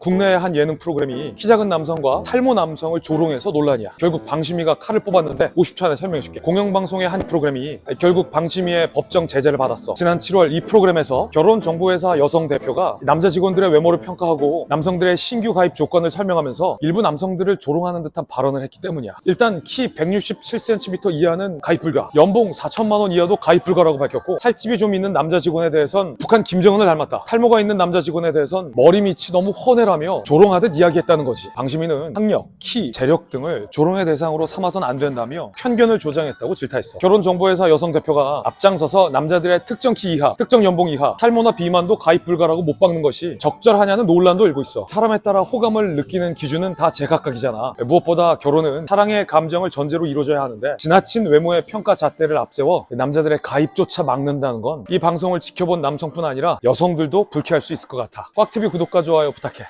국내의 한 예능 프로그램이 키 작은 남성과 탈모 남성을 조롱해서 논란이야. 결국 방심이가 칼을 뽑았는데 50초 안에 설명해줄게. 공영방송의 한 프로그램이 결국 방심이의 법정 제재를 받았어. 지난 7월 이 프로그램에서 결혼정보회사 여성 대표가 남자 직원들의 외모를 평가하고 남성들의 신규 가입 조건을 설명하면서 일부 남성들을 조롱하는 듯한 발언을 했기 때문이야. 일단 키 167cm 이하는 가입 불가, 연봉 4천만 원 이하도 가입 불가라고 밝혔고 살집이 좀 있는 남자 직원에 대해선 북한 김정은을 닮았다. 탈모가 있는 남자 직원에 대해선 머리 밑이 너무 훤해라 며 조롱하듯 이야기했다는 거지. 방심이는 학력, 키, 재력 등을 조롱의 대상으로 삼아선 안 된다며 편견을 조장했다고 질타했어. 결혼정보회사 여성 대표가 앞장서서 남자들의 특정 키 이하, 특정 연봉 이하, 탈모나 비만도 가입 불가라고 못 박는 것이 적절하냐는 논란도 일고 있어. 사람에 따라 호감을 느끼는 기준은 다 제각각이잖아. 무엇보다 결혼은 사랑의 감정을 전제로 이루어져야 하는데 지나친 외모의 평가 잣대를 앞세워 남자들의 가입조차 막는다는 건 이 방송을 지켜본 남성뿐 아니라 여성들도 불쾌할 수 있을 것 같아. 꽉TV 구독과 좋아요 부탁해.